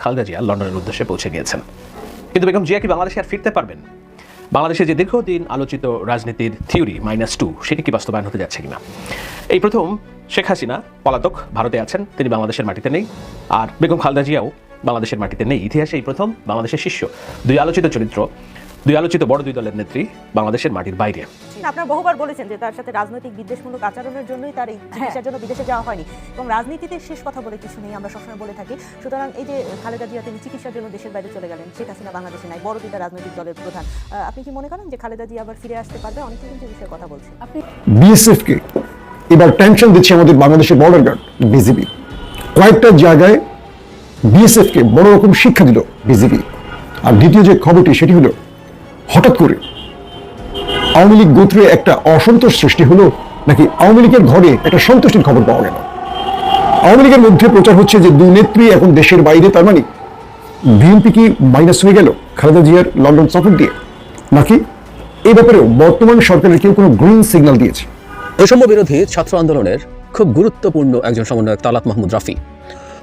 খালেদা জিয়া লন্ডনের উদ্দেশ্যে পৌঁছে গিয়েছেন। কিন্তু বেগম জিয়া কি বাংলাদেশে আর ফিরতে পারবেন? বাংলাদেশে যে দীর্ঘদিন আলোচিত রাজনীতির থিওরি মাইনাস টু, সেটি কি বাস্তবায়ন হতে যাচ্ছে কিনা? এই প্রথম শেখ হাসিনা পলাতক ভারতে আছেন, তিনি বাংলাদেশের মাটিতে নেই। আর বেগম খালেদা জিয়াও বাংলাদেশের মাটিতে নেই। ইতিহাসে এই প্রথম বাংলাদেশের শিষ্য। দুই আলোচিত চরিত্র, দুই আলোচিত বড় দুই দলের নেত্রী বাংলাদেশের মাটির বাইরে। আপনারা বহুবার বলেছেন যে তার সাথে রাজনৈতিক বিদ্বেষমূলক আচরণের জন্যই তার এই চিকিৎসার জন্য বিদেশে যাওয়া হয়নি। এবং রাজনীতিতে শেষ কথা বলে কিছু নেই আমরা সবসময় বলে থাকি। সুতরাং এই যে খালেদা জিয়া তিনি চিকিৎসার জন্য দেশের বাইরে চলে গেলেন শেখ হাসিনা বাংলাদেশে নাই বড় দুইটা রাজনৈতিক দলের প্রধান। আপনি কি মনে করেন যে খালেদা জিয়া আবার ফিরে আসতে পারবে? অনেকে কিন্তু এই বিষয়ে কথা বলছে। আপনি বিএসএফকে এবার টেনশন দিচ্ছে আমাদের বাংলাদেশের বর্ডার গার্ড বিজিবি। কয়েকটা জায়গায় বিএসএফকে বড় রকম শিক্ষা দিল বিজিবি। আর দ্বিতীয় যে খবরটি সেটি হলো হঠাৎ করে আওয়ামী লীগ গোত্রে একটা অসন্তোষ সৃষ্টি হলো নাকি আওয়ামী লীগের ঘরে একটা সন্তুষ্টির খবর পাওয়া গেল? আওয়ামী লীগের মধ্যে প্রচার হচ্ছে যে দুই নেত্রী এখন দেশের বাইরে, তার মানে বিএনপি কি মাইনাস হয়ে গেল খালেদা জিয়ার লন্ডন সফর দিয়ে? নাকি এই ব্যাপারেও বর্তমান সরকারের কেউ কোনো গ্রিন সিগন্যাল দিয়েছে? বৈষম্য বিরোধী ছাত্র আন্দোলনের খুব গুরুত্বপূর্ণ একজন সমন্বয়ক তালাত মাহমুদ রাফি।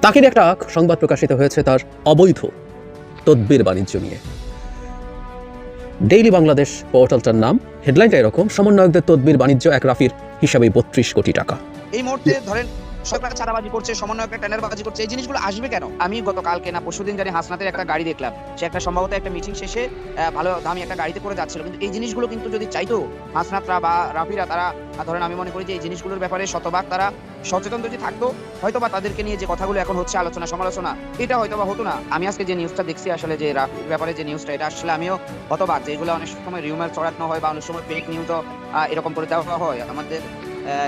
তাকে একটা সংবাদ প্রকাশিত হয়েছে তার অবৈধ তদ্বির বাণিজ্য নিয়ে। ডেইলি বাংলাদেশ পোর্টালটার নাম হেডলাইনটা এরকম, সমন্বয়কদের তদবির বাণিজ্য এক রাফির হিসাবে বত্রিশ কোটি টাকা। এই মুহূর্তে ধরেন সরকার চাঁদাবাজি করছে সমন্বয়কের টেন্ডারবাজি করছে, এই জিনিসগুলো আসবে কেন? আমি গতকালকে না, পরশুদিন জানি হাসনাতের একটা গাড়ি দেখলাম, সে একটা সম্ভবত একটা মিটিং শেষে ভালো দামি একটা গাড়িতে করে যাচ্ছিল। কিন্তু এই জিনিসগুলো কিন্তু যদি চাইতো, হাসনাতরা বা রাফিরা, তারা ধরেন আমি মনে করি যে এই জিনিসগুলোর ব্যাপারে শতভাগ তারা সচেতন যদি থাকতো হয়তো বা তাদেরকে নিয়ে যে কথাগুলো এখন হচ্ছে আলোচনা, সমালোচনা, এটা হয়তো বা হতো না। আমি আজকে যে নিউজটা দেখছি আসলে যে রাফির ব্যাপারে যে নিউজটা এটা আসলে আমিও হতবাক যেগুলো অনেক সময় রিউমার ছড়ানো হয় বা অনেক সময় ফেক নিউজও এরকম করে দেওয়া হয়। আমাদের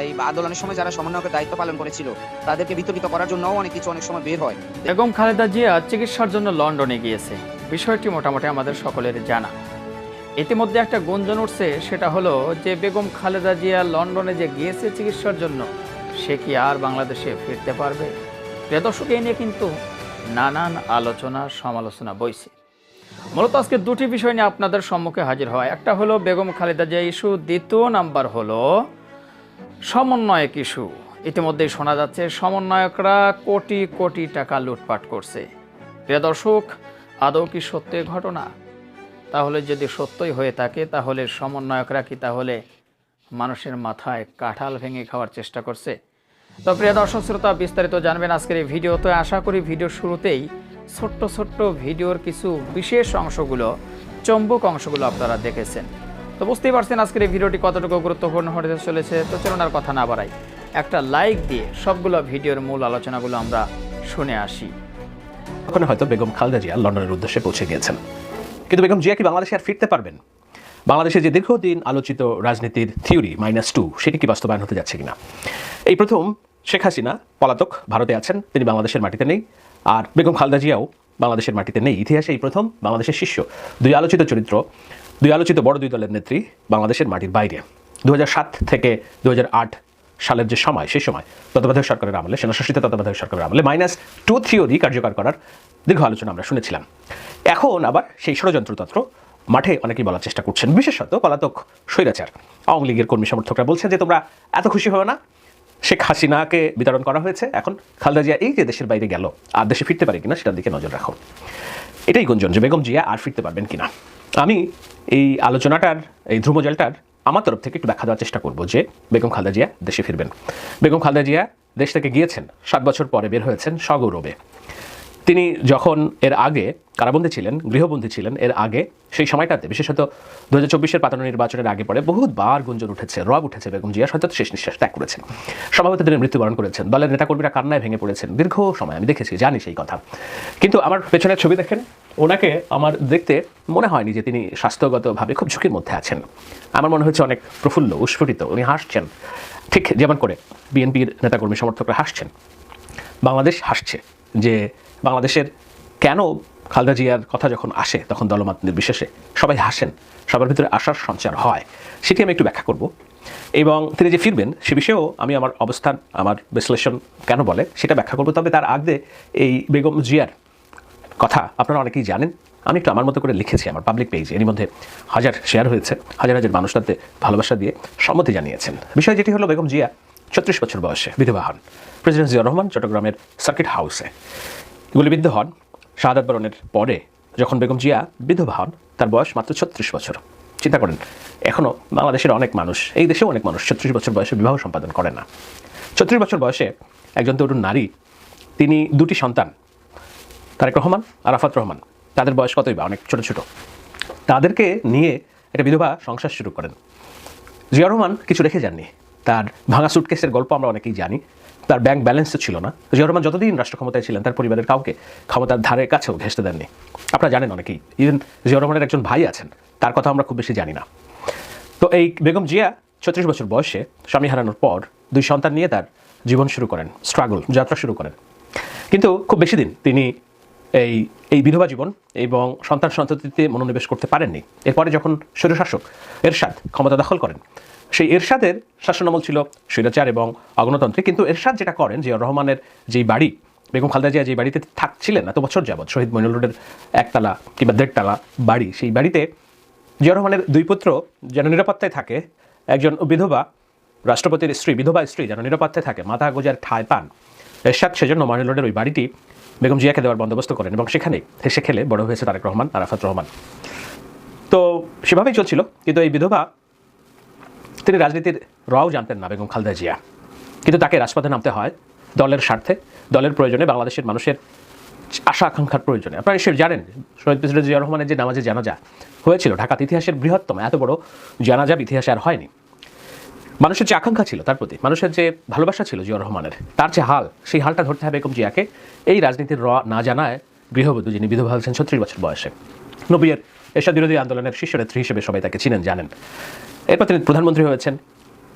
এই আন্দোলনের সময় যারা সমন্বয়কের দায়িত্ব পালন করেছিল, তাদেরকে বিতর্কিত করার জন্য অনেক কিছু অনেক সময় বের হয়। বেগম খালেদা জিয়া চিকিৎসার জন্য লন্ডনে গিয়েছে। বিষয়টি মোটামুটি আমাদের সকলের জানা। ইতিমধ্যে একটা গুঞ্জন উঠছে, সেটা হলো যে বেগম খালেদা জিয়া লন্ডনে যে গিয়েছে চিকিৎসার জন্য, সে কি আর বাংলাদেশে ফিরতে পারবে? প্রিয় দর্শক এই নিয়ে কিন্তু নানান আলোচনা, সমালোচনা বইছে। মূলত আজকে দুটি বিষয় নিয়ে আপনাদের সম্মুখে হাজির হয়। একটা হলো বেগম খালেদা জিয়া ইস্যু, দ্বিতীয় নাম্বার হলো সমন্বয়ক ইস্যু। ইতিমধ্যেই শোনা যাচ্ছে সমন্বয়করা কোটি কোটি টাকা লুটপাট করছে। প্রিয় দর্শক, আদৌ কি সত্য এ ঘটনা? তাহলে যদি সত্যই হয়ে থাকে, তাহলে সমন্বয়করা কি তাহলে মানুষের মাথায় কাঁঠাল ভেঙে খাওয়ার চেষ্টা করছে? তো প্রিয় দর্শক, শ্রোতা, বিস্তারিত জানবেন আজকের এই ভিডিওতে। আশা করি ভিডিওর শুরুতেই ছোট্ট ছোট্ট ভিডিওর কিছু বিশেষ অংশগুলো, চম্বক অংশগুলো আপনারা দেখেছেন। তো বুঝতেই পারছেন আজকের এই ভিডিওটি কতটুকু গুরুত্বপূর্ণ হতে চলেছে। তো চলুন আর কথা না বাড়াই। একটা লাইক দিয়ে সবগুলো ভিডিওর মূল আলোচনাগুলো আমরা শুনে আসি। ওখানে হয়তো বেগম খালেদা জিয়া লন্ডনের উদ্দেশ্যে পৌঁছে গিয়েছেন। কিন্তু বেগম জিয়া কি বাংলাদেশে আর ফিরতে পারবেন? বাংলাদেশে যে দীর্ঘদিন আলোচিত রাজনীতির থিওরি মাইনাস টু সেটি কি বাস্তবায়ন হতে যাচ্ছে কিনা? এই প্রথম শেখ হাসিনা পলাতক ভারতে আছেন, তিনি বাংলাদেশের মাটিতে নেই। আর বেগম খালদা জিয়াও বাংলাদেশের মাটিতে নেই। ইতিহাসে এই প্রথম বাংলাদেশের শিষ্য। দুই আলোচিত চরিত্র দুই আলোচিত বড় দুই দলের নেত্রী বাংলাদেশের মাটির বাইরে। দু হাজার সাত থেকে দু হাজার আট সালের যে সময়, সেই সময় তত্ত্বাবধায়ক সরকারের আমলে, সেনাশাসিত তত্ত্বাবধায়ক সরকারের আমলে মাইনাস টু থিওরি কার্যকর করার দীর্ঘ আলোচনা আমরা শুনেছিলাম। এখন আবার সেই ষড়যন্ত্রতন্ত্র মাঠে অনেকেই বলার চেষ্টা করছেন। বিশেষত পলাতক স্বৈরাচার। আওয়ামী লীগের কর্মী সমর্থকরা বলছেন যে, তোমরা এত খুশি হও না। শেখ হাসিনাকে বিতরণ করা হয়েছে। এখন খালেদা জিয়া এই যে দেশের বাইরে গেল, আর দেশে ফিরতে পারে কিনা সেটার দিকে নজর রাখো। এটাই গুঞ্জন যে বেগম জিয়া আর ফিরতে পারবেন কিনা। আমি এই আলোচনাটার, এই ধ্রুমজলটার আমার তরফ থেকে একটু ব্যাখ্যা দেওয়ার চেষ্টা করব যে বেগম খালদা জিয়া দেশে ফিরবেন। বেগম খালদা জিয়া দেশ থেকে গিয়েছেন, সাত বছর পরে বের হয়েছেন সগৌরবে তিনি যখন এর আগে কারাবন্দী ছিলেন, গৃহবন্দী ছিলেন, এর আগে, সেই সময়টাতে, বিশেষত দু হাজার চব্বিশের পাতানো নির্বাচনের আগে পরে বহুতবার গুঞ্জন উঠেছে, রব উঠেছে বেগম জিয়া হয়তো শেষ নিঃশ্বাস ত্যাগ করেছেন। সভাপতি তিনি মৃত্যুবরণ করেছেন। দলের নেতাকর্মীরা কান্নায় ভেঙে পড়েছেন। দীর্ঘ সময়, আমি দেখেছি, জানি সেই কথা। কিন্তু আমার পেছনের ছবি দেখেন, ওনাকে আমার দেখতে মনে হয়নি যে তিনি স্বাস্থ্যগতভাবে খুব ঝুঁকির মধ্যে আছেন। আমার মনে হচ্ছে অনেক প্রফুল্ল উস্ফুটিত উনি হাসছেন। ঠিক যেমন করে বিএনপির নেতাকর্মী সমর্থকরা হাসছেন। বাংলাদেশ হাসছে যে বাংলাদেশের কেন খালেদা জিয়ার কথা যখন আসে, তখন দলমত নির্বিশেষে সবাই হাসেন, সবার ভিতরে আশার সঞ্চার হয়, সেটি আমি একটু ব্যাখ্যা করব। এবং তিনি যে ফিরবেন, সে বিষয়েও আমি আমার অবস্থান, আমার বিশ্লেষণ কেন বলে সেটা ব্যাখ্যা করব। তবে তার আগে এই বেগম জিয়ার কথা আপনারা অনেকেই জানেন, আমি একটু আমার মতো করে লিখেছি আমার পাবলিক পেজে এর মধ্যে হাজার শেয়ার হয়েছে, হাজার হাজার মানুষ তাতে ভালোবাসা দিয়ে সম্মতি জানিয়েছেন। বিষয় যেটি হলো, বেগম জিয়া ছত্রিশ বছর বয়সে বিধবা হন। প্রেসিডেন্ট জিয়া রহমান চট্টগ্রামের সার্কিট হাউসে গুলিবিদ্ধ হন। শাহাদাত বরণের পরে যখন বেগম জিয়া বিধবা হন, তার বয়স মাত্র ছত্রিশ বছর। চিন্তা করেন এখনও বাংলাদেশের অনেক মানুষ, এই দেশেও অনেক মানুষ ছত্রিশ বছর বয়সে বিবাহ সম্পাদন করে না। ছত্রিশ বছর বয়সে একজন তরুণ নারী, তিনি দুটি সন্তান, তারেক রহমান, আরাফাত রহমান। তাদের বয়স কতই বা? অনেক ছোট ছোট। তাদেরকে নিয়ে একটা বিধবা সংসার শুরু করেন। জিয়া রহমান কিছু রেখে যাননি। তার ভাঙা সুটকেসের গল্প আমরা অনেকেই জানি। তার ব্যাংক ব্যালেন্সও ছিল না। জিয়া রহমান যতদিন রাষ্ট্র ক্ষমতায় ছিলেন, তার পরিবারের কাউকে ক্ষমতার ধারে কাছেও ঘেঁষতে দেননি। আপনারা জানেন অনেকেই ইভেন জিয়া রহমানের একজন ভাই আছেন, তার কথা আমরা খুব বেশি জানি না। তো এই বেগম জিয়া ছত্রিশ বছর বয়সে স্বামী হারানোর পর দুই সন্তান নিয়ে তার জীবন শুরু করেন স্ট্রাগল যাত্রা শুরু করেন। কিন্তু খুব বেশি দিন তিনি এই এই বিধবা জীবন এবং সন্তান সন্ততিতে মনোনিবেশ করতে পারেননি। এরপরে যখন স্বৈরশাসক এরশাদ ক্ষমতা দখল করেন সেই এরশাদের শাসনামল ছিল স্বৈরাচার এবং অগণতন্ত্রে কিন্তু এরশাদ যেটা করেন জিয়া রহমানের যেই বাড়ি, বেগম খালদা জিয়া যে বাড়িতে থাকছিলেন, এত বছর যাবৎ, শহীদ মইনুল রোডের একতলা কিংবা দেড়তলা বাড়ি, সেই বাড়িতে জিয়া রহমানের দুই পুত্র যেন নিরাপত্তায় থাকে, একজন বিধবা, রাষ্ট্রপতির স্ত্রী, বিধবা স্ত্রী যেন নিরাপত্তায় থাকে, মাথা গোজার ঠায় পান। এরশাদ সেজন্য মইনুল রোডের ওই বাড়িটি বেগম জিয়াকে দেওয়ার বন্দোবস্ত করেন এবং সেখানেই হেসে খেলে বড় হয়েছে তারেক রহমান, আরাফাত রহমান। তো সেভাবেই চলছিল, কিন্তু এই বিধবা তিনি রাজনীতির রও জানতেন না, বেগম খালদা জিয়া। কিন্তু তাকে রাজপথে নামতে হয় দলের স্বার্থে, দলের প্রয়োজনে, বাংলাদেশের মানুষের আশা আকাঙ্ক্ষার প্রয়োজনে। আপনারা নিশ্চয়ই জানেন, শহীদ প্রেসিডেন্ট জিয়া রহমানের যে নামাজে জানাজা হয়েছিল ঢাকাতে ইতিহাসের বৃহত্তম, এত বড় জানাজা ইতিহাসে আর হয়নি। মানুষের যে আকাঙ্ক্ষা ছিল তার প্রতি, মানুষের যে ভালোবাসা ছিল জিয়া রহমানের, তার যে হাল, সেই হালটা ধরতে হবে বেগম জিয়াকে। এই রাজনীতির র না জানায় গৃহবধূ যিনি বিধবা হয়েছেন ছত্রিশ বছর বয়সে। নবীর এরশাদ বিরোধী আন্দোলনের শীর্ষ নেত্রী হিসেবে সবাই তাকে চিনেন, জানেন। এরপর তিনি প্রধানমন্ত্রী হয়েছেন।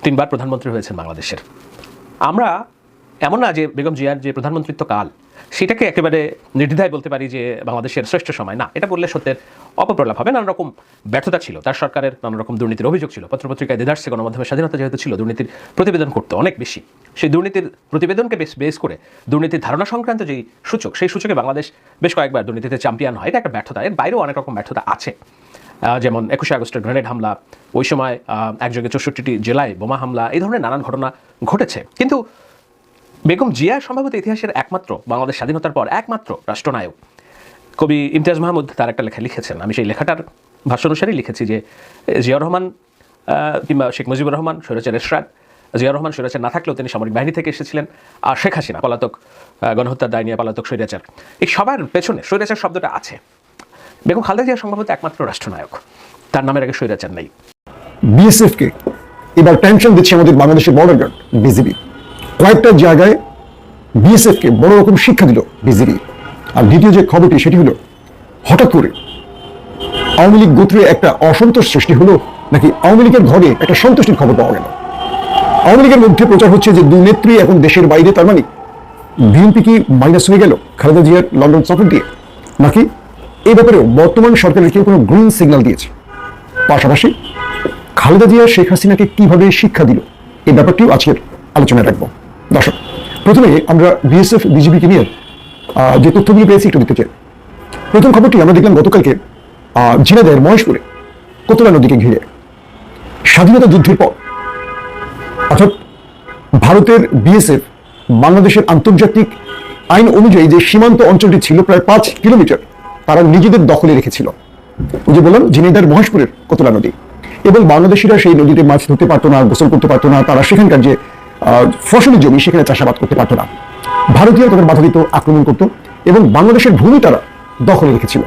তিনবার প্রধানমন্ত্রী হয়েছেন বাংলাদেশের। আমরা এমন না যে বেগম জিয়ার যে প্রধানমন্ত্রিত্ব কাল, সেটাকে একেবারে নির্দ্বিধায় বলতে পারি যে বাংলাদেশের শ্রেষ্ঠ সময়। না, এটা বললে সত্যের অপপ্রলাপ হবে। নানা রকম ব্যর্থতা ছিল। তার সরকারের নানা রকম দুর্নীতির অভিযোগ ছিল। পত্রপত্রিকায় দেদার্সে গণমাধ্যমের স্বাধীনতা যেহেতু ছিল, দুর্নীতির প্রতিবেদন করতে অনেক বেশি। সেই দুর্নীতির প্রতিবেদনকে বেশ বেস করে দুর্নীতির ধারণা সংক্রান্ত যেই সূচক, সেই সূচকে বাংলাদেশ বেশ কয়েকবার দুর্নীতিতে চ্যাম্পিয়ন হয়। এটা একটা ব্যর্থতা। এর বাইরেও অনেক রকম ব্যর্থতা আছে। যেমন একুশে আগস্টের গ্রেনেড হামলা, ওই সময় একযোগে চৌষট্টিটি জেলায় বোমা হামলা, এই ধরনের নানান ঘটনা ঘটেছে। কিন্তু বেগম জিয়া সম্ভবত ইতিহাসের একমাত্র, বাংলাদেশ স্বাধীনতার পর একমাত্র রাষ্ট্রনায়ক। কবি ইমতিয়াজ মাহমুদ তার একটা লেখা লিখেছেন। আমি সেই লেখাটার ভাষ্য অনুসারেই লিখেছি যে, জিয়া রহমান কিংবা শেখ মুজিবুর রহমান সৈরাচার এরশাদ জিয়া রহমান সৈরাচার না থাকলেও তিনি সামরিক বাহিনী থেকে এসেছিলেন। আর শেখ হাসিনা, পলাতক গণহত্যার দায় নিয়ে পলাতক স্বৈরাচার। এই সবার পেছনে স্বৈরাচার শব্দটা আছে। বেগম খালেদা জিয়া সম্ভবত একমাত্র রাষ্ট্রনায়ক। তার নামের আগে স্বৈরাচার নেই। বিএসএফ কে এবার টেনশন দিচ্ছে আমাদের বাংলাদেশের বর্ডার গার্ড বিজিবি কয়েকটা জায়গায় বিএসএফ কে বড় রকম শিক্ষা দিল বিজিবি আর দ্বিতীয় যে খবরটি, সেটি হলো হঠাৎ করে আওয়ামী লীগ গোত্রে একটা অসন্তোষ সৃষ্টি হলো, নাকি আওয়ামী লীগের ঘরে একটা সন্তুষ্টির খবর পাওয়া গেল? আওয়ামী লীগের মধ্যে প্রচার হচ্ছে যে দুই নেত্রী এখন দেশের বাইরে, তার মানে বিএনপি কি মাইনাস হয়ে গেল? খালেদা জিয়ার লন্ডন সফর দিয়ে? নাকি এই ব্যাপারেও বর্তমান সরকারের কেউ কোনো গ্রিন সিগন্যাল দিয়েছে। পাশাপাশি খালেদা জিয়া শেখ হাসিনাকে কীভাবে শিক্ষা দিল এই ব্যাপারটিও আজকের আলোচনায় রাখব। দর্শক প্রথমে আমরা বিএসএফ বিজিবিকে নিয়ে যে তথ্যগুলি পেয়েছি একটু দেখতে চাই। প্রথম খবরটি আমরা দেখলাম গতকালকে আহ, ঝিনাইদহের মহেশপুরে কোতলা নদীকে ঘিরে। স্বাধীনতা যুদ্ধের পর অর্থাৎ ভারতের বিএসএফ বাংলাদেশের আন্তর্জাতিক আইন অনুযায়ী যে সীমান্ত অঞ্চলটি ছিল প্রায় পাঁচ কিলোমিটার তারা নিজেদের দখলে রেখেছিল। ওই যে বললাম ঝিনাইদার মহেশপুরের কোতলা নদী। এবং বাংলাদেশিরা সেই নদীতে মাছ ধরতে পারতো না গোসল করতে পারতো না তারা সেখানকার যে আহ, ফসলি জমি সেখানে চাষাবাদ করতে পারতো না। ভারতীয় তাদের বাধা দিত আক্রমণ করতো এবং বাংলাদেশের ভূমি তারা দখলে রেখেছিল।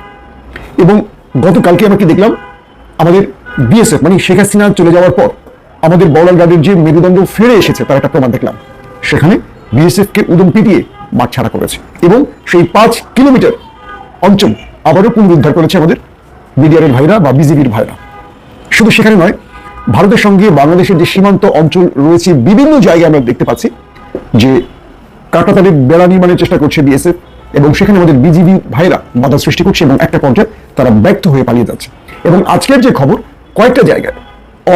এবং গতকালকে আমরা কি দেখলাম আমাদের বিএসএফ মানে শেখ হাসিনা চলে যাওয়ার পর আমাদের বর্ডার গার্ডের যে মেরুদণ্ড ফিরে এসেছে তার একটা প্রমাণ দেখলাম। সেখানে বিএসএফকে উদম পিটিয়ে মাঠ ছাড়া করেছে এবং সেই পাঁচ কিলোমিটার অঞ্চল আবারও পুনরুদ্ধার করেছে আমাদের বিডিআরের ভাইরা বা বিজেপির ভাইরা। শুধু সেখানে নয়, ভারতের সঙ্গে বাংলাদেশের যে সীমান্ত অঞ্চল রয়েছে, বিভিন্ন জায়গায় আমরা দেখতে পাচ্ছি যে কাটাতারের বেড়া নির্মাণের চেষ্টা করছে বিএসএফ এবং সেখানে আমাদের বিজিবি ভাইরা বাধা সৃষ্টি করছে এবং একটা পর্যায়ে তারা ব্যর্থ হয়ে পালিয়ে যাচ্ছে। এবং আজকের যে খবর, কয়েকটা জায়গায়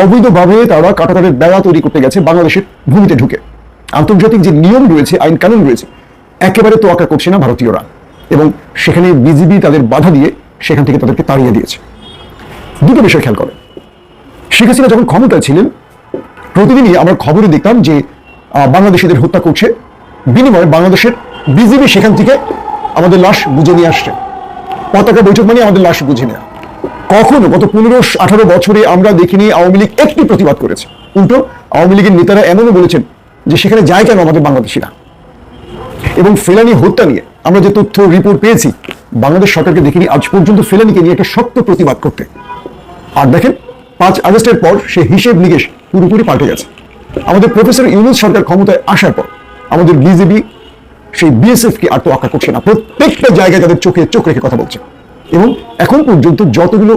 অবৈধভাবে তারা কাটাতারের বেড়া তৈরি করতে গেছে, বাংলাদেশের ভূমিতে ঢুকে। আন্তর্জাতিক যে নিয়ম রয়েছে, আইন কানুন রয়েছে, একেবারে তোয়াক্কা করছে না ভারতীয়রা। এবং সেখানে বিজিবি তাদের বাধা দিয়ে সেখান থেকে তাদেরকে তাড়িয়ে দিয়েছে। দুটো বিষয় খেয়াল করেন। শেখ হাসিনা যখন ক্ষমতায় ছিলেন, প্রতিদিনই আমরা খবরে দেখতাম যে বাংলাদেশিদের হত্যা করছে। বিনিময়ে বাংলাদেশের বিজিবি সেখান থেকে আমাদের লাশ বুঝে নিয়ে আসছে। পতাকা বৈঠক মানে আমাদের লাশ বুঝে নেওয়া কখনো গত পনেরো, আঠারো বছরে আমরা দেখিনি আওয়ামী লীগ একটি প্রতিবাদ করেছে। উল্টো, আওয়ামী লীগের নেতারা এমনও বলেছেন যে, সেখানে যায় কেন আমাদের বাংলাদেশিরা? এবং ফেলানি হত্যা নিয়ে আমরা যে তথ্য রিপোর্ট পেয়েছি, বাংলাদেশ সরকারকে দেখিনি, আজ পর্যন্ত ফেলানিকে নিয়ে একটা শক্ত প্রতিবাদ করতে। আর দেখেন, পাঁচ আগস্টের পর সে হিসেব নিকেশ পুরোপুরি পাল্টে গেছে। আমাদের প্রফেসর ইউনুস সরকার ক্ষমতায় আসার পর, আমাদের বিজেপি সেই বিএসএফ কে আর তো আঁকা করছে না। প্রত্যেকটা জায়গায় তাদের চোখে চোখ রেখে কথা বলছে। এবং এখন পর্যন্ত যতগুলো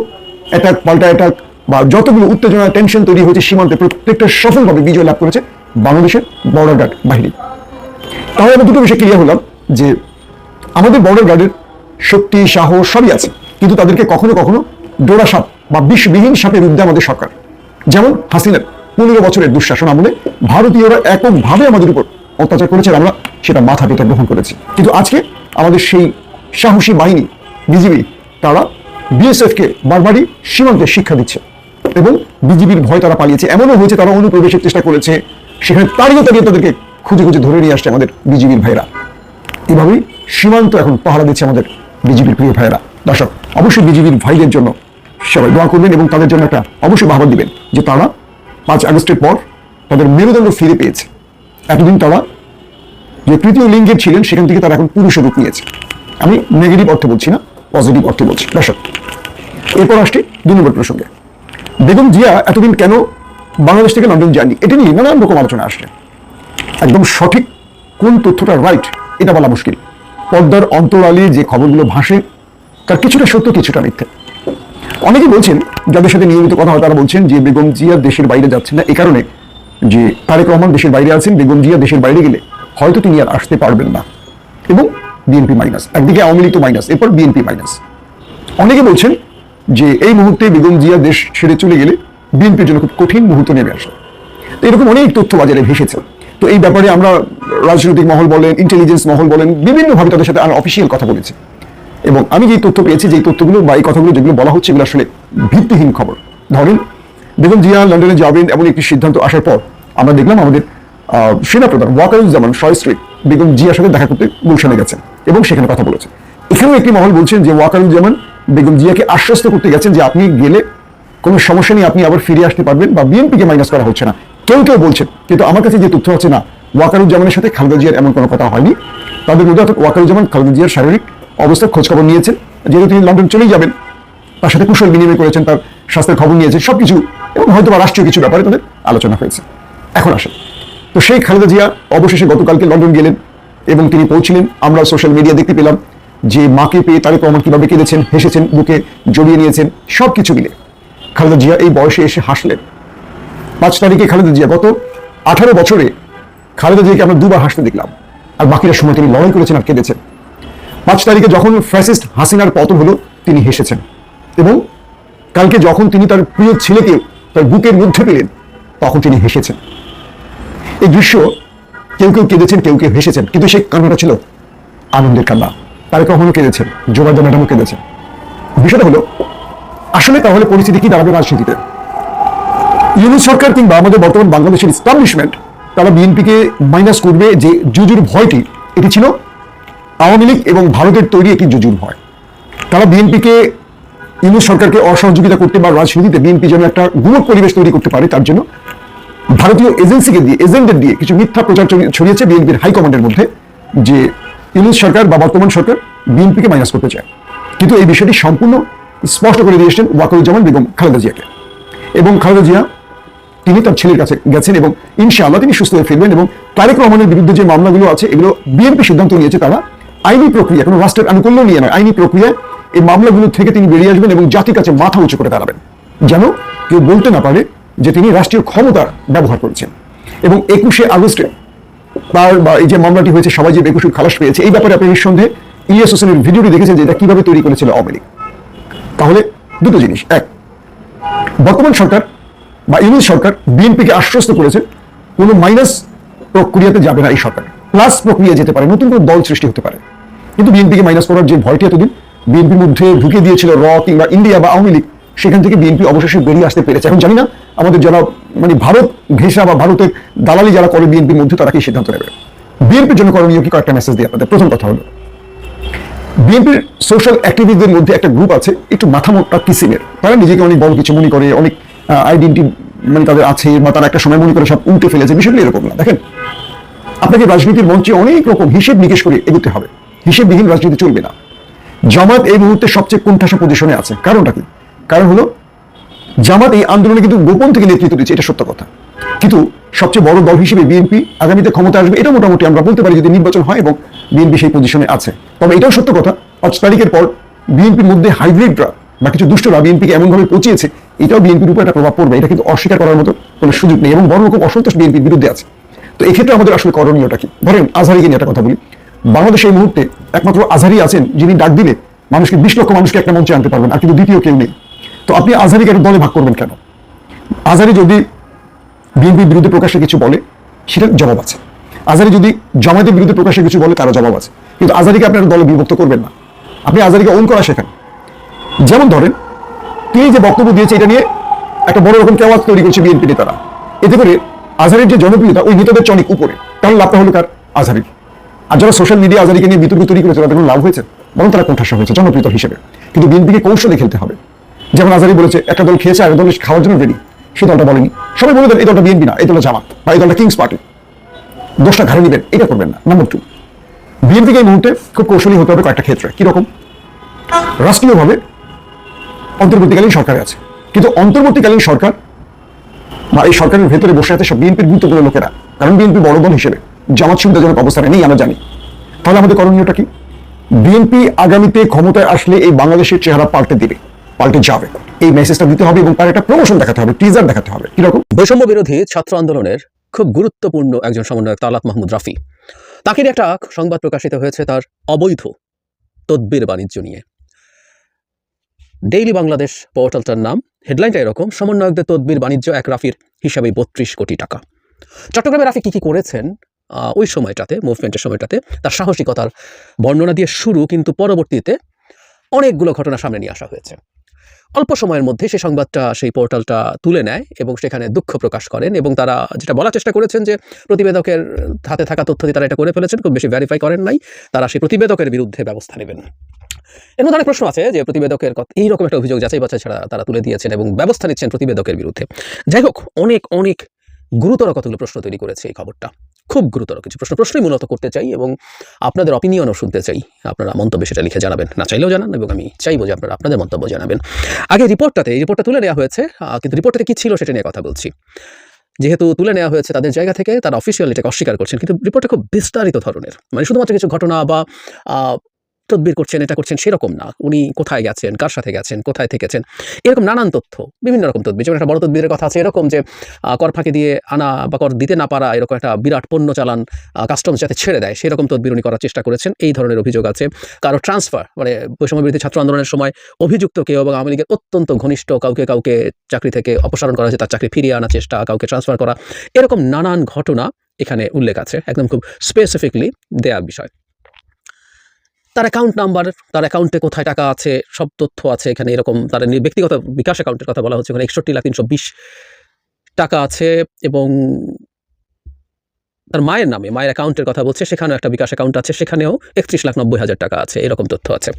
অ্যাটাক পাল্টা অ্যাটাক বা যতগুলো উত্তেজনা টেনশন তৈরি হয়েছে সীমান্তে, প্রত্যেকটা সফলভাবে বিজয় লাভ করেছে বাংলাদেশের বর্ডার গার্ড বাহিনী। তাহলে আমরা দুটো বিষয় ক্লিয়ার হলাম যে আমাদের বর্ডার গার্ডের শক্তি, সাহস সবই আছে। কিন্তু তাদেরকে কখনো কখনো ডোরা সাপ বা বিষবিহীন সাপের বিরুদ্ধে আমাদের সরকার। যেমন হাসিনার পনেরো বছরের দুঃশাসন আমলে ভারতীয়রা এককভাবে আমাদের উপর অত্যাচার করেছে আমরা সেটা মাথা পেতে গ্রহণ করেছি। কিন্তু আজকে আমাদের সেই সাহসী বাহিনী, বিজিবি, তারা বিএসএফ কে বারবারই সীমান্তে শিক্ষা দিচ্ছে এবং বিজিবির ভয় তারা পালিয়েছে। এমনও হয়েছে তারা অনুপ্রবেশের চেষ্টা করেছে। সেখানে তাড়িয়ে তাড়িয়ে তাদেরকে খুঁজে খুঁজে ধরে নিয়ে আসছে আমাদের বিজিবির ভাইরা। এভাবেই সীমান্ত এখন পাহারা দিচ্ছে আমাদের বিজেপির প্রিয় ভাইয়েরা। দর্শক, অবশ্যই বিজেপির ভাইদের জন্য সবাই দোয়া করবেন এবং তাদের জন্য একটা অবশ্যই বাহবা দিবেন যে তারা পাঁচ আগস্টের পর তাদের মেরুদণ্ড ফিরে পেয়েছে। এতদিন তারা যে তৃতীয় লিঙ্গের ছিলেন, সেখান থেকে তারা এখন পুরুষের রূপ নিয়েছে। আমি নেগেটিভ অর্থে বলছি না পজিটিভ অর্থে বলছি। দর্শক, এরপর আসছি দুই নম্বর প্রসঙ্গে। বেগম জিয়া এতদিন কেন বাংলাদেশ থেকে লন্ডন যাননি? এটা নিয়ে নানান রকম আলোচনা আসছে। একদম সঠিক কোন তথ্যটা রাইট এটা বলা মুশকিল। পর্দার অন্তরালে যে খবরগুলো ভাসে, তার কিছুটা সত্য, কিছুটা মিথ্যে। অনেকে বলছেন, যাদের সাথে নিয়মিত কথা হয়, তারা বলছেন যে বেগম জিয়া দেশের বাইরে যাচ্ছেন না এই কারণে যে তারেক রহমান দেশের বাইরে আছেন, বেগম জিয়া দেশের বাইরে গেলে হয়তো তিনি আর আসতে পারবেন না। এবং বিএনপি মাইনাস একদিকে আওয়ামী লীগ তো মাইনাস এরপর বিএনপি মাইনাস অনেকে বলছেন যে এই মুহূর্তে বেগম জিয়া দেশ ছেড়ে চলে গেলে বিএনপির জন্য খুব কঠিন মুহূর্ত নেমে আসে এরকম অনেক তথ্য বাজারে ভেসেছে। তো এই ব্যাপারে আমরা রাজনৈতিক মহল বলেন ইন্টেলিজেন্স মহল বলেন বিভিন্নভাবে তাদের সাথে অফিসিয়াল কথা বলেছি। এবং আমি যে তথ্য পেয়েছি যে তথ্যগুলো বা এই কথাগুলো যেগুলো বলা হচ্ছে এগুলো আসলে ভিত্তিহীন খবর। ধরেন বেগম জিয়া লন্ডনে যাবেন এমন একটি সিদ্ধান্ত আসার পর আমরা দেখলাম আমাদের আহ, সেনাপ্রধান ওয়াকারুজ্জামান সয়স্ট্রিট বেগম জিয়ার সাথে দেখা করতে গুলশানে গেছেন এবং সেখানে কথা বলেছেন। এখানেও একটি মহল বলছেন যে ওয়াকারুজ্জামান বেগম জিয়াকে আশ্বস্ত করতে গেছেন যে আপনি গেলে কোনো সমস্যা নেই আপনি আবার ফিরে আসতে পারবেন বা বিএনপিকে মাইনাস করা হচ্ছে না। কেউ কেউ বলছেন, কিন্তু আমার কাছে যে তথ্য আছে না, ওয়াকারুজ্জামানের সাথে খালেদা জিয়ার এমন কোনো কথা হয়নি। তাদের মধ্যে অর্থাৎ ওয়াকারুজ্জামান, খালেদা জিয়ার শারীরিক অবস্থার খোঁজখবর নিয়েছেন, যেহেতু তিনি লন্ডন চলেই যাবেন। তার সাথে কুশল বিনিময় করেছেন, তার স্বাস্থ্যের খবর নিয়েছেন, সবকিছু, এবং হয়তো বা রাষ্ট্রীয় কিছু ব্যাপারে তাদের আলোচনা হয়েছে। এখন আসেন। তো সেই খালেদা জিয়া অবশেষে গতকালকে লন্ডন গেলেন, এবং তিনি পৌঁছিলেন। আমরা সোশ্যাল মিডিয়া দেখতে পেলাম যে মাকে পেয়ে তারেক রহমান কীভাবে কেঁদেছেন, হেসেছেন, বুকে জড়িয়ে নিয়েছেন সব কিছু মিলে। খালেদা জিয়া এই বয়সে এসে হাসলেন। পাঁচ তারিখে খালেদা জিয়া গত আঠারো বছরে খালেদা জিয়াকে আমরা দুবার হাসতে দেখলাম। আর বাকিরা সময় তিনি লড়াই করেছেন আর কেঁদেছেন। পাঁচ তারিখে যখন ফ্যাসিস্ট হাসিনার পতন হলো, তিনি হেসেছেন। এবং কালকে যখন তিনি তার প্রিয় ছেলেকে তার বুকের মধ্যে পেলেন, তখন তিনি হেসেছেন। এই দৃশ্য কেউ কেউ কেঁদেছেন, কেউ কেউ হেসেছেন। কিন্তু সেই কান্নাটা ছিল আনন্দের কান্না। তারেক রহমানও কেঁদেছেন, জোবায়দা ম্যাডামও কেঁদেছেন। বিষয়টা হলো, আসলে তাহলে পরিস্থিতি কি দাঁড়াবে রাজনীতিতে? ইউনুস সরকার কিংবা আমাদের বর্তমান বাংলাদেশের ইস্টাবলিশমেন্ট তারা বিএনপিকে মাইনাস করবে যে জুজুর ভয়টি, এটি ছিল আওয়ামী লীগ এবং ভারতের তৈরি একটি জুজুর ভয়। তারা বিএনপিকে, ইউনুস সরকারকে অসহযোগিতা করতে বা রাজনীতিতে বিএনপি যেন একটা গুমট পরিবেশ তৈরি করতে পারে, তার জন্য ভারতীয় এজেন্সিকে দিয়ে এজেন্টদের দিয়ে কিছু মিথ্যা প্রচার ছড়িয়েছে বিএনপির হাইকমান্ডের মধ্যে যে ইউনুস সরকার বা বর্তমান সরকার বিএনপিকে মাইনাস করতে চায়। কিন্তু এই বিষয়টি সম্পূর্ণ স্পষ্ট করে দিয়েছেন ওয়াকরুজ্জামান বেগম খালেদা জিয়াকে। এবং খালেদা জিয়া তিনি তার ছেলের কাছে গেছেন এবং ইনশাআল্লাহ তিনি সুস্থ হয়ে ফিরবেন এবং তারেক রহমানের বিরুদ্ধে যে মামলাগুলো আছে, এগুলো বিএনপি সিদ্ধান্ত নিয়েছে তারা আইনি প্রক্রিয়া, কোনো রাষ্ট্রের আনুকূল্য নিয়ে নয়, আইনি প্রক্রিয়ায় এই মামলাগুলো থেকে তিনি বেরিয়ে আসবেন এবং জাতির কাছে মাথা উঁচু করে দাঁড়াবেন। যেন কেউ বলতে না পারে যে তিনি রাষ্ট্রীয় ক্ষমতার ব্যবহার করেছেন। এবং একুশে আগস্টে তার বা এই যে মামলাটি হয়েছে, সবাই যে বেকুশুর খালাস পেয়েছে, এই ব্যাপারে আপনি নিঃসন্দেহে ইলিয়াস হোসেনের ভিডিওটি দেখেছেন যে এটা কীভাবে তৈরি করেছিল আওয়ামী তাহলে দুটো জিনিস। এক, বর্তমান সরকার বা ইউনিট সরকার বিএনপিকে আশ্বস্ত করেছেন কোনো মাইনাস প্রক্রিয়াতে যাবে না এই সরকার। প্লাস প্রক্রিয়া যেতে পারে, নতুন কোনো দল সৃষ্টি হতে পারে। কিন্তু বিএনপিকে মাইনাস করার যে ভয়টি এতদিন, বিএনপির মধ্যে ঢুকে দিয়েছিল র কিংবা ইন্ডিয়া বা আওয়ামী লীগ, সেখান থেকে বিএনপি অবশেষে বেরিয়ে আসতে পেরেছে। এখন জানি না আমাদের যারা মানে ভারত ঘেঁষা বা ভারতের দালালি যারা করে বিএনপির মধ্যে, তারা কি সিদ্ধান্ত নেবে? বিএনপির জন্য করণীয় কি কয়েকটা মেসেজ দিয়ে আপনাদের? প্রথম কথা হলো, বিএনপির সোশ্যাল অ্যাক্টিভিস্টদের মধ্যে একটা গ্রুপ আছে, একটু মাথা মোটা কিসিমের। তারা নিজেকে অনেক বড় কিছু মনে করে, অনেক আইডেন্টি মানে তাদের আছে বা তারা একটা সময় মনে করে সব উল্টে ফেলেছে বিষয়গুলো এরকম না। দেখেন, আপনাকে রাজনীতির মঞ্চে অনেক রকম হিসেব নিকেশ করে এগোতে হবে। হিসেববিহীন রাজনীতি চলবে না। জামাত এই মুহূর্তে সবচেয়ে কোণঠাসা পজিশনে আছে। কারণটা কি? কারণ হলো, জামাত এই আন্দোলনে কিন্তু গোপন থেকে নেতৃত্ব দিচ্ছে, এটা সত্য কথা। কিন্তু সবচেয়ে বড় দল হিসেবে বিএনপি আগামীতে ক্ষমতা আসবে, এটা মোটামুটি আমরা বলতে পারি যদি নির্বাচন হয় এবং বিএনপি সেই পজিশনে আছে। তবে এটাও সত্য কথা, পাঁচ তারিখের পর বিএনপির মধ্যে হাইব্রিডরা বা কিছু দুষ্টরা বিএনপিকে এমনভাবে পচিয়েছে এটাও বিএনপির উপর একটা প্রভাব পড়বে, এটা কিন্তু অস্বীকার করার মতো কোনো সুযোগ নেই এবং বড় রকম অসন্তোষ বিএনপির বিরুদ্ধে আছে। তো এক্ষেত্রে আমাদের আসলে করণীয়টা কি? ধরেন আজহারিকে নিয়ে একটা কথা বলি। বাংলাদেশ এই মুহূর্তে একমাত্র আজহারি আছেন যিনি ডাক দিলে মানুষকে, বিশ লক্ষ মানুষকে একটা মঞ্চে আনতে পারবেন, আর কিন্তু দ্বিতীয় কেউ নেই। তো আপনি আজহারিকে একটা দলে ভাগ করবেন কেন? আজহারি যদি বিএনপির বিরুদ্ধে প্রকাশ্যে কিছু বলে সেটার জবাব আছে। আজারি যদি জামায়াতের বিরুদ্ধে প্রকাশ্যে কিছু বলে, তারও জবাব আছে। কিন্তু আজারিকে আপনার দলে বিভক্ত করবেন না। আপনি আজারিকে ওন করা শেখান। যেমন ধরেন তিনি যে বক্তব্য দিয়েছে এটা নিয়ে একটা বড় রকম কেওয়াজ তৈরি করছে বিএনপি নেতারা। এতে করে আজহারের যে জনপ্রিয়তা, ওই নেতাদের চেয়ে অনেক উপরে। তাহলে লাভটা হলো কার? আজহারির আর যারা সোশ্যাল মিডিয়া আজারিকে নিয়ে বিতর্ক তৈরি করেছে, তাদের কোনো লাভ হয়েছে? বরং তারা কোণঠাসা হয়েছে, জনপ্রিয়তা হিসেবে। কিন্তু বিএনপিকে কৌশলে খেলতে হবে। যেমন আজারি বলেছে, একটা দল খেয়েছে আর দল খাওয়ার জন্য রেডি সে দলটা বলেনি। সবাই বলে দেন, এই দলটা বিএনপি না, এই দলটা জামাত বা এই দলটা কিংস পার্টি দোষটা ঘাড়ে নেবেন, এটা করবেন না। নাম্বার টু বিএনপিকে এই মুহূর্তে খুব কৌশলী হতে হবে কয়েকটা ক্ষেত্রে। কীরকম? রাষ্ট্রীয়ভাবে অন্তর্বর্তীকালীন সরকারে আছে। কিন্তু অন্তর্বর্তীকালীন সরকার বা এই সরকারের ভেতরে বসে আছে সব বিএনপির গুরুত্বপূর্ণ লোকেরা। কারণ বিএনপি বড় দল হিসেবে জামাত সুবিধাজনক অবস্থানে নেই, আমরা জানি। তাহলে আমাদের করণীয়টা কি? বিএনপি আগামীতে ক্ষমতায় আসলে এই বাংলাদেশের চেহারা পাল্টে দিবে, পাল্টে যাবে। এই মেসেজটা দিতে হবে এবং তার একটা প্রমোশন দেখাতে হবে টিজার দেখাতে হবে। কীরকম? বৈষম্য বিরোধী ছাত্র আন্দোলনের খুব গুরুত্বপূর্ণ একজন সমন্বয়ক তালাত মাহমুদ রাফি। তাকে একটা সংবাদ প্রকাশিত হয়েছে তার অবৈধ তদ্বির বাণিজ্য নিয়ে। ডেইলি বাংলাদেশ পোর্টালটার নাম। হেডলাইনটা এরকম, সমন্বয়কদের তদ্বির বাণিজ্য এক রাফির হিসাবে বত্রিশ কোটি টাকা। চট্টগ্রামে রাফি কী কী করেছেন? ওই সময়টাতে মুভমেন্টের সময়টাতে, তার সাহসিকতার বর্ণনা দিয়ে শুরু, কিন্তু পরবর্তীতে অনেকগুলো ঘটনা সামনে নিয়ে আসা হয়েছে। অল্প সময়ের মধ্যে সেই সংবাদটা সেই পোর্টালটা তুলে নেয় এবং সেখানে দুঃখ প্রকাশ করেন এবং তারা যেটা বলার চেষ্টা করেছেন যে প্রতিবেদকের হাতে থাকা তথ্য দিয়ে তারা এটা করে ফেলেছেন, খুব বেশি ভ্যারিফাই করেন নাই। তারা সেই প্রতিবেদকের বিরুদ্ধে ব্যবস্থা নেবেন। মধ্যে অনেক প্রশ্ন আছে যে প্রতিবেদকের এইরকম একটা অভিযোগ যাচাই বাছাই ছাড়া তারা তুলে দিয়েছেন এবং ব্যবস্থা নিচ্ছেন প্রতিবেদকের বিরুদ্ধে। যাই হোক, অনেক অনেক গুরুতর কতগুলো প্রশ্ন তৈরি করেছে এই খবরটা। খুব গুরুতর কিছু প্রশ্ন। প্রশ্নই মূলত করতে চাই এবং আপনাদের অপিনিয়নও শুনতে চাই। আপনারা মন্তব্যে সেটা লিখে জানাবেন। না চাইলেও জানান এবং আমি চাইব যে আপনারা আপনাদের মন্তব্য জানাবেন। আগে রিপোর্টটাতে এই রিপোর্টটা তুলে নেওয়া হয়েছে। কিন্তু রিপোর্টটাতে কি ছিল সেটা নিয়ে কথা বলছি। যেহেতু তুলে নেওয়া হয়েছে তাদের জায়গা থেকে, তারা অফিসিয়াল এটাকে অস্বীকার করছেন। কিন্তু রিপোর্টটা খুব বিস্তারিত ধরনের। মানে শুধুমাত্র কিছু ঘটনা বা তদবির করছেন, এটা করছেন সেরকম না। উনি কোথায় গেছেন, কার সাথে গেছেন, কোথায় থেকেছেন, এরকম নানান তথ্য, বিভিন্ন রকম তদবির। যেমন একটা বড় তদবিরের কথা আছে, এরকম যে কর ফাঁকি দিয়ে আনা বা কর দিতে না পারা এরকম একটা বিরাট পণ্য চালান কাস্টমস যাতে ছেড়ে দেয়, সেরকম তদবির উনি করার চেষ্টা করেছেন। এই ধরনের অভিযোগ আছে। কারও ট্রান্সফার মানে বৈষম্য বিরোধী ছাত্র আন্দোলনের সময় অভিযুক্ত কেউ এবং আওয়ামী লীগের অত্যন্ত ঘনিষ্ঠ কাউকে কাউকে চাকরি থেকে অপসারণ করা হয়েছে, তার চাকরি ফিরিয়ে আনার চেষ্টা, কাউকে ট্রান্সফার করা, এরকম নানান ঘটনা এখানে উল্লেখ আছে, একদম খুব স্পেসিফিকলি দেয়া বিষয়। তার অ্যাকাউন্ট নাম্বার তার অ্যাকাউন্টে কোথায় টাকা আছে, সব তথ্য আছে এখানে, এরকম তার ব্যক্তিগত বিকাশ অ্যাকাউন্টের কথা বলা হচ্ছে। এখানে একষট্টি লাখ তিনশো বিশ টাকা আছে এবং তার মায়ের নামে, মায়ের অ্যাকাউন্টের কথা বলছে, সেখানেও একটা বিকাশ অ্যাকাউন্ট আছে, সেখানেও একত্রিশ লাখ নব্বই হাজার টাকা আছে, এরকম তথ্য আছে।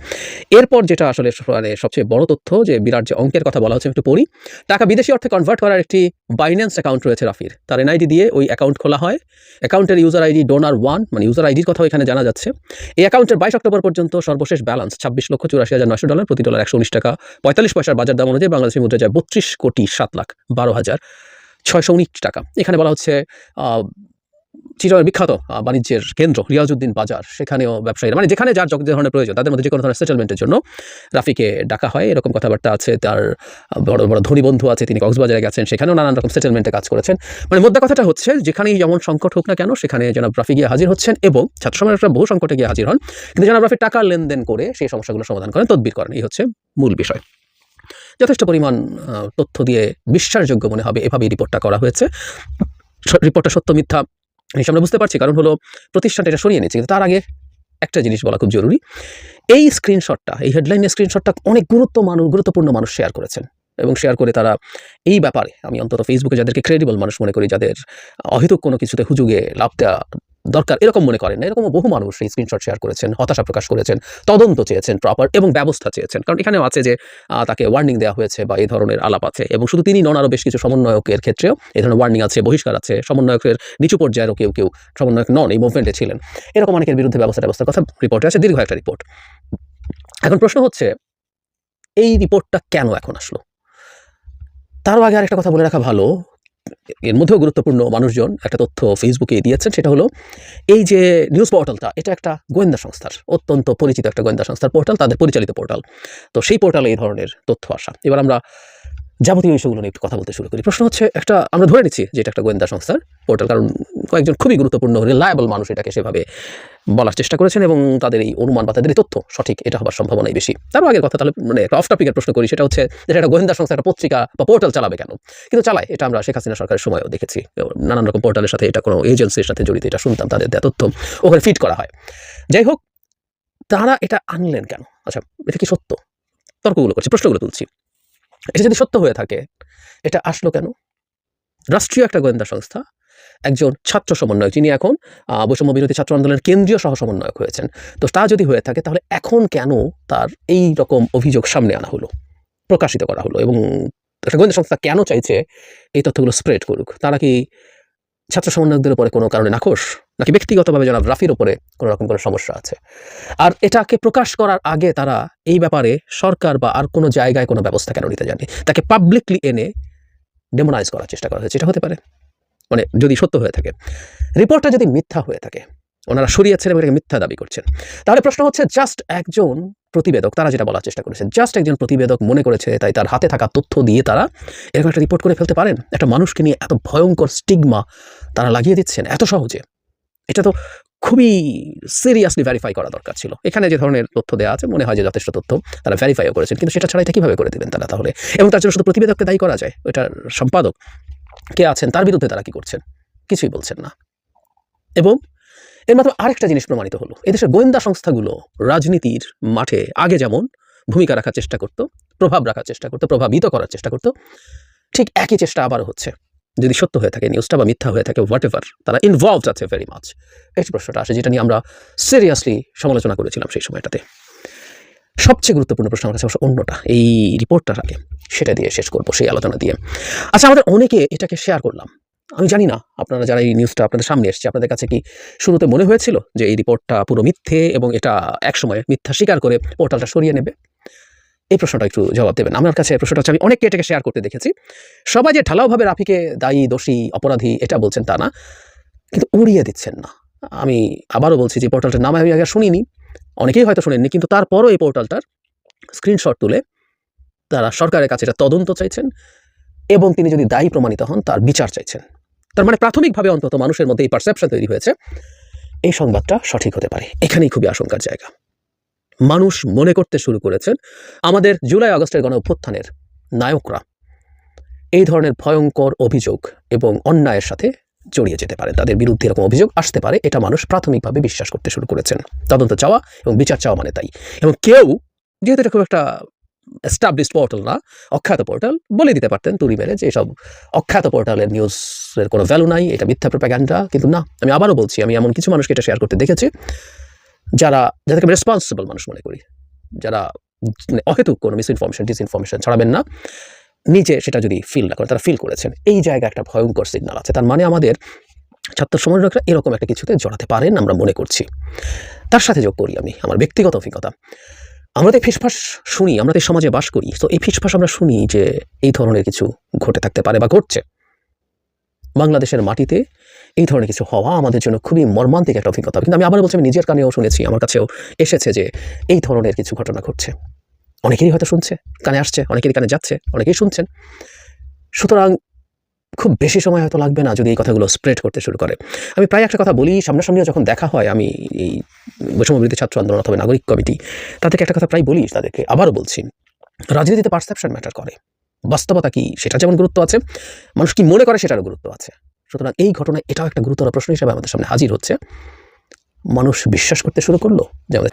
এরপর যেটা আসলে মানে সবচেয়ে বড় তথ্য, যে বিরাট যে অঙ্কের কথা বলা হচ্ছে একটু পড়ি। টাকা বিদেশি অর্থে কনভার্ট করার একটি বাইন্যান্স অ্যাকাউন্ট রয়েছে রাফির। তার এনআইডি দিয়ে ওই অ্যাকাউন্ট খোলা হয়। অ্যাকাউন্টের ইউজার আইডি ডোনার ওয়ান মানে ইউজার আইডির কথাও এখানে জানা যাচ্ছে। এই অ্যাকাউন্টের বাইশ অক্টোবর পর্যন্ত সর্বশেষ ব্যালেন্স ছাব্বিশ লক্ষ চুরাশি হাজার নশো ডলার প্রতি ডলার একশো উনিশ টাকা। পঁয়তাল্লিশ পয়সার বাজার দাম অনুযায়ী বাংলাদেশি মুদ্রা যায় বত্রিশ কোটি সাত লাখ বারো হাজার ছয়শো উনিশ টাকা। এখানে বলা হচ্ছে চিরয়ের বিখ্যাত বাণিজ্যের কেন্দ্র রিয়াজউদ্দিন বাজার। সেখানেও ব্যবসায়ীরা মানে যেখানে যার যত ধরনের প্রয়োজন, তাদের মধ্যে যে কোনো ধরনের সেটেলমেন্টের জন্য রাফিকে ডাকা হয়। এরকম কথাবার্তা আছে, তার বড় বড় ধনী বন্ধু আছে, তিনি কক্সবাজারে গেছেন, সেখানেও নানান রকম সেটেলমেন্টে কাজ করেছেন। মানে মোদ্দা কথাটা হচ্ছে, যেখানেই যেমন সংকট হোক না কেন, সেখানে জনাব রাফি গিয়ে হাজির হচ্ছেন এবং ছাত্র সমাজের বহু সংকটে গিয়ে হাজির হন। কিন্তু জনাব রাফি টাকা লেনদেন করে সেই সমস্যাগুলো সমাধান করেন, তদবির করেন। এই হচ্ছে মূল বিষয়। যথেষ্ট পরিমাণ তথ্য দিয়ে বিশ্বাসযোগ্য মনে হবে, এভাবেই রিপোর্টটা করা হয়েছে। রিপোর্টটা সত্য, মিথ্যা হিসেবে আমরা বুঝতে পারছি, কারণ হলো প্রতিষ্ঠানটা এটা সরিয়ে নিচ্ছে কিন্তু তার আগে একটা জিনিস বলা খুব জরুরি। এই স্ক্রিনশটটা এই হেডলাইনের স্ক্রিনশটটা অনেক গুরুত্ব মানুষ গুরুত্বপূর্ণ মানুষ শেয়ার করেছেন। এবং শেয়ার করে তারা এই ব্যাপারে, আমি অন্তত ফেসবুকে যাদেরকে ক্রেডিবল মানুষ মনে করি, যাদের অহেতুক কোনো কিছুতে হুজুগে লাভ দেওয়া দরকার, এরকম মনে করেন না। এরকম বহু মানুষ এই স্ক্রিনশট শেয়ার করেছেন, হতাশা প্রকাশ করেছেন, তদন্ত চেয়েছেন প্রপার এবং ব্যবস্থা চেয়েছেন। কারণ এখানেও আছে যে তাকে ওয়ার্নিং দেওয়া হয়েছে বা এই ধরনের আলাপ আছে এবং শুধু তিনি নন, আরও বেশ কিছু সমন্বয়কের ক্ষেত্রেও এই ধরনের ওয়ার্নিং আছে, বহিষ্কার আছে। সমন্বয়কের নিচু পর্যায়েরও কেউ কেউ সমন্বয়ক নন এই মুভমেন্টে ছিলেন। এরকম অনেকের বিরুদ্ধে ব্যবস্থা ব্যবস্থার কথা রিপোর্টে আছে, দীর্ঘ একটা রিপোর্ট এখন প্রশ্ন হচ্ছে, এই রিপোর্টটা কেন এখন আসলো? তারও আগে আরেকটা কথা বলে রাখা ভালো এর মধ্যেও গুরুত্বপূর্ণ মানুষজন একটা তথ্য ফেসবুকে দিয়েছেন, সেটা হলো, এই যে নিউজ পোর্টালটা এটা একটা গোয়েন্দা সংস্থার, অত্যন্ত পরিচিত একটা গোয়েন্দা সংস্থার পোর্টাল তাদের পরিচালিত পোর্টাল তো সেই পোর্টালে এই ধরনের তথ্য আসা। এবার আমরা যাবতীয় বিষয়গুলো নিয়ে একটু কথা বলতে শুরু করি। প্রশ্ন হচ্ছে, একটা আমরা ধরে নিচ্ছি যে এটা একটা গোয়েন্দা সংস্থার পোর্টাল, কারণ কয়েকজন খুবই গুরুত্বপূর্ণ রিলায়েবল মানুষ এটাকে সেভাবে বলার চেষ্টা করেছেন এবং তাদের এই অনুমান বা তাদের এই তথ্য সঠিক, এটা হবার সম্ভাবনাই বেশি। তারও আগের কথা তাহলে মানে একটা অফ টপিকের প্রশ্ন করি, সেটা হচ্ছে যে একটা গোয়েন্দা সংস্থা, একটা পত্রিকা বা পোর্টাল চালাবে কেন? কিন্তু চালায়, এটা আমরা শেখ হাসিনা সরকারের সময়ও দেখেছি। নানান রকম পোর্টালের সাথে এটা কোনো এজেন্সির সাথে জড়িত, এটা শুনতাম তাদের দেওয়া তথ্য, ওখানে ফিট করা হয়। যাই হোক, তারা এটা আনলেন কেন? আচ্ছা এটা কি সত্য? তর্কগুলো করছি, প্রশ্নগুলো তুলছি। এটা যদি সত্য হয়ে থাকে, এটা আসলো কেন? রাষ্ট্রীয় একটা গোয়েন্দা সংস্থা, একজন ছাত্র সমন্বয়ক, যিনি এখন বৈষম্য বিরোধী ছাত্র আন্দোলনের কেন্দ্রীয় সহ সমন্বয়ক হয়েছেন। তো তা যদি হয়ে থাকে, তাহলে এখন কেন তার এই রকম অভিযোগ সামনে আনা হলো, প্রকাশিত করা হলো? এবং একটা গোয়েন্দা সংস্থা কেন চাইছে এই তথ্যগুলো স্প্রেড করুক? তারা কি ছাত্র সমন্বয়কদের উপরে কোনো কারণে নাখোশ? নাকি ব্যক্তিগতভাবে জনাব রাফির উপরে কোনো রকম কোনো সমস্যা আছে? আর এটাকে প্রকাশ করার আগে তারা এই ব্যাপারে সরকার বা আর কোনো জায়গায় কোনো ব্যবস্থা কেন নিতে যায়নি? তাকে পাবলিকলি এনে ডেমোনাইজ করার চেষ্টা করা হয়েছে এটা হতে পারে। মানে যদি সত্য হয়ে থাকে। রিপোর্টটা যদি মিথ্যা হয়ে থাকে, ওনারা সরিয়েছেন এবং এটাকে মিথ্যা দাবি করছেন। তাহলে প্রশ্ন হচ্ছে জাস্ট একজন প্রতিবেদক, তারা যেটা বলার চেষ্টা করেছেন জাস্ট একজন প্রতিবেদক মনে করেছে, তাই তার হাতে থাকা তথ্য দিয়ে তারা এরকম একটা রিপোর্ট করে ফেলতে পারেন। একটা মানুষকে নিয়ে এত ভয়ঙ্কর স্টিগমা তারা লাগিয়ে দিচ্ছেন, এত সহজে। এটা তো খুবই সিরিয়াসলি ভেরিফাই করা দরকার ছিল। এখানে যে ধরনের তথ্য দেওয়া আছে, মনে হয় যে যথেষ্ট তথ্য তারা ভেরিফাইও করেছেন, কিন্তু সেটা ছাড়া এটা কীভাবে করে দেবেন তারা তাহলে? এবং তার জন্য শুধু প্রতিবেদককে দায়ী করা যায়, ওইটার সম্পাদক কে আছেন, তার বিরুদ্ধে তারা কি করছেন? কিছুই বলছেন না। এবং এর মাত্র আরেকটা জিনিস প্রমাণিত হলো। এদেশের গোয়েন্দা সংস্থাগুলো রাজনীতির মাঠে আগে যেমন ভূমিকা রাখার চেষ্টা করত, প্রভাব রাখার চেষ্টা করতো, প্রভাবিত করার চেষ্টা করতো, ঠিক একই চেষ্টা আবারও হচ্ছে। যদি সত্য হয়ে থাকে নিউজটা বা মিথ্যা হয়ে থাকে হোয়াট এভার তারা ইনভলভড আছে ভেরি মাচ এই প্রশ্নটা আসে, যেটা নিয়ে আমরা সিরিয়াসলি সমালোচনা করেছিলাম সেই সময়টাতে। সবচেয়ে গুরুত্বপূর্ণ প্রশ্ন আমার কাছে অন্যটা, এই রিপোর্টটার আগে। সেটা দিয়ে শেষ করব, সেই আলোচনা দিয়ে। আচ্ছা আমাদের অনেকে এটাকে শেয়ার করলাম। আমি জানি না, আপনারা যারা এই নিউজটা আপনাদের সামনে এসছে, আপনাদের কাছে কি শুরুতে মনে হয়েছিল যে এই রিপোর্টটা পুরো মিথ্যে এবং এটা একসময় মিথ্যা স্বীকার করে পোর্টালটা সরিয়ে নেবে? এই প্রশ্নটা একটু জবাব দেবেন। আমার কাছে প্রশ্নটা হচ্ছে, আমি অনেককে এটাকে শেয়ার করতে দেখেছি। সবাই যে ঢালাওভাবে রাফিকে দায়ী, দোষী, অপরাধী, এটা বলছেন তা না, কিন্তু উড়িয়ে দিচ্ছেন না। আমি আবারও বলছি যে পোর্টালটার নাম আমি আগে শুনিনি, অনেকেই হয়তো শুনেননি, কিন্তু তারপরও এই পোর্টালটার স্ক্রিনশট তুলে তারা সরকারের কাছে এটা তদন্ত চাইছেন এবং তিনি যদি দায়ী প্রমাণিত হন, তার বিচার চাইছেন। তার মানে প্রাথমিকভাবে অন্তত মানুষের মধ্যে এই পারসেপশন তৈরি হয়েছে। এই সংবাদটা সঠিক হতে পারে। এখানেই খুবই আশঙ্কার জায়গা। মানুষ মনে করতে শুরু করেছেন, আমাদের জুলাই আগস্টের গণ অভ্যুত্থানের নায়করা। এই ধরনের ভয়ঙ্কর অভিযোগ এবং অন্যায়ের সাথে জড়িয়ে যেতে পারে। তাদের বিরুদ্ধে এরকম অভিযোগ আসতে পারে, এটা মানুষ প্রাথমিকভাবে বিশ্বাস করতে শুরু করেছেন। তদন্ত চাওয়া এবং বিচার চাওয়া মানে তাই। এবং কেউ, যেহেতু এটা খুব একটা এস্টাবলিশড পোর্টাল না, অখ্যাত পোর্টাল বলে দিতে পারতেন তুলি মেরে যে এসব অখ্যাত পোর্টালের নিউজের কোনো ভ্যালু নাই, এটা মিথ্যা প্রোপাগ্যান্ডা কিন্তু না, আমি আবারও বলছি, আমি এমন কিছু মানুষকে এটা শেয়ার করতে দেখেছি, যারা, যাদেরকে আমি রেসপন্সিবল মানুষ মনে করি, যারা মানে অহেতুক কোনো মিস ইনফরমেশন ডিসইনফরমেশন ছড়াবেন না, নিজে সেটা যদি ফিল না করে, তারা ফিল করেছেন। এই জায়গায় একটা ভয়ঙ্কর সিগন্যাল আছে, তার মানে আমাদের ছাত্র সমন্বয়করা এরকম একটা কিছুতে জড়াতে পারেন, আমরা মনে করছি। তার সাথে যোগ করি আমি, আমার ব্যক্তিগত অভিজ্ঞতা। আমরা তো ফিসফাস শুনি, আমরা তো সমাজে বাস করি। তো এই ফিসফাস আমরা শুনি যে এই ধরনের কিছু ঘটে থাকতে পারে বা ঘটছে। বাংলাদেশের মাটিতে এই ধরনের কিছু হওয়া আমাদের জন্য খুবই মর্মান্তিক একটা অভিজ্ঞতা। কিন্তু আমি আবার বলছি, আমি নিজের কানেও শুনেছি, আমার কাছেও এসেছে যে এই ধরনের কিছু ঘটনা ঘটছে। অনেকেরই হয়তো শুনছে, কানে আসছে, অনেকেরই কানে যাচ্ছে, অনেকেই শুনছেন। সুতরাং খুব বেশি সময় হয়তো লাগবে না যদি এই কথাগুলো স্প্রেড করতে শুরু করে। আমি প্রায় একটা কথা বলি, সামনাসামনিও যখন দেখা হয় আমি এই বৈষম্যবৃত্তি ছাত্র আন্দোলন অথবা নাগরিক কমিটি, তাদেরকে একটা কথা প্রায় বলি, তাদেরকে আবারও বলছি, রাজনীতিতে পারসেপশন ম্যাটার করে। বাস্তবতা কি সেটা যেমন গুরুত্ব আছে, মানুষ কি মনে করে সেটারও গুরুত্ব আছে। সুতরাং এই ঘটনায় এটাও একটা গুরুতর প্রশ্ন হিসেবে আমাদের সামনে হাজির হচ্ছে। মানুষ বিশ্বাস করতে শুরু করল?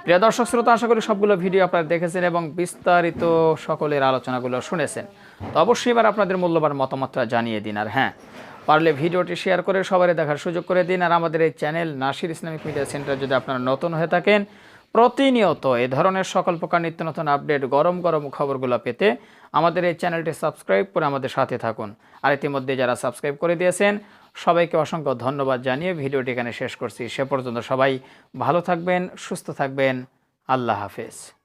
প্রিয় দর্শক, শ্রোতা, আশা করি সবগুলো ভিডিও আপনারা দেখেছেন এবং বিস্তারিত সকলের আলোচনাগুলো শুনেছেন। তো অবশ্যই এবার আপনাদের মূল্যবান মতামতটা জানিয়ে দিন, আর হ্যাঁ পারলে ভিডিওটি শেয়ার করে সবাই দেখার সুযোগ করে দিন, আর আমাদের এই channel Nasir Islamic media centre যদি আপনারা নতুন হয়ে থাকেন, প্রতিনিয়ত এ ধরনের সকল প্রকার নিত্য নতুন আপডেট, গরম গরম খবরগুলো পেতে আমাদের এই চ্যানেলটি সাবস্ক্রাইব করে আমাদের সাথে থাকুন। আর ইতিমধ্যে যারা সাবস্ক্রাইব করে দিয়েছেন সবাইকে অসংখ্য ধন্যবাদ জানিয়ে ভিডিওটি এখানে শেষ করছি। সে পর্যন্ত সবাই ভালো থাকবেন, সুস্থ থাকবেন। আল্লাহ হাফেজ।